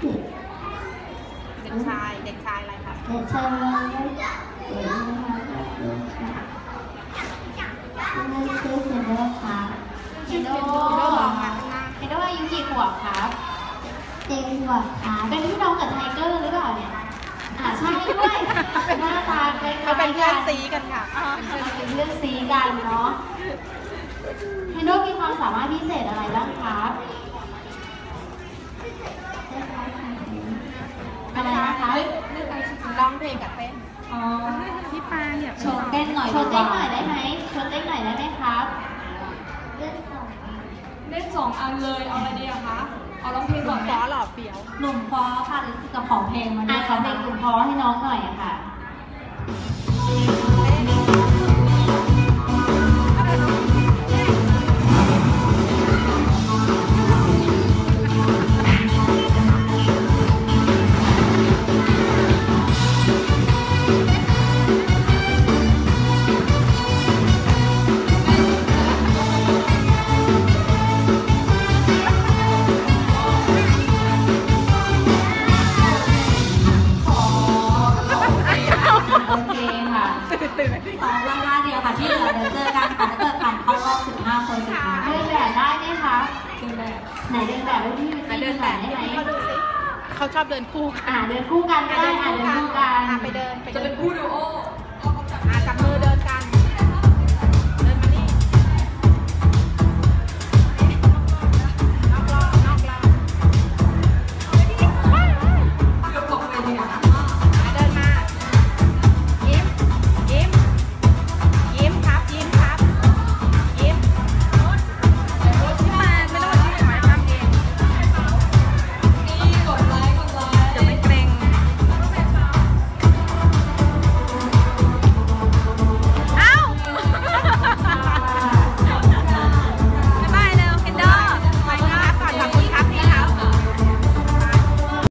เด็กชาย เด็กชายอะไรคะเด็กชายเดี๋ยวนะคะนั่นชื่อเฮโดครับเฮโดเริ่มมองมาข้างหน้าเฮโดอายุกี่ขวบครับเต็มกว่าครับเป็นพี่น้องกับไทเกอร์หรือเปล่าเนี่ยอ่าใช่ด้วยหน้าตาคล้ายๆเขาเป็นเพื่อนซีกันค่ะเป็นเพื่อนซีกันเนาะเฮโดมีความสามารถพิเศษอะไรบ้างครับอะไรนะคะ ร้องเพ ลงกับเต้นอ๋อพี่ปาเนี่ยโชว์เต้นหน่อยโชว์เต้นหน่อยได้ไหมโชว์เต้นหน่อยได้ไหมครับเลือดสองเล่นสองอันเลยเอาอะไรดีอะคะเอาร้องเพลงก่อนไหมฟ้อหล่อเฟี้ยวหนุ่มฟอค่ะรู้สึกจะขอเพลงมาด้วยขอเพลงกลุ่มฟอให้น้องหน่อยอะค่ะ ตื่นสองรอบหน้าเดียวค่ะที่เหลือเดี๋ยวเจอกันค่ะถ้าเกิดผ่านเข้ารอบ15คนสุดท้ายเดินแบบได้ไหมคะเดินแบบไหนเดินแบบที่ไปเดินแบบได้ไหมเขาดูสิเขาชอบเดินคู่กันอ่าเดินคู่กันก็ได้อ่าเดินคู่กันไปเดินจะเป็นคู่ดูโอ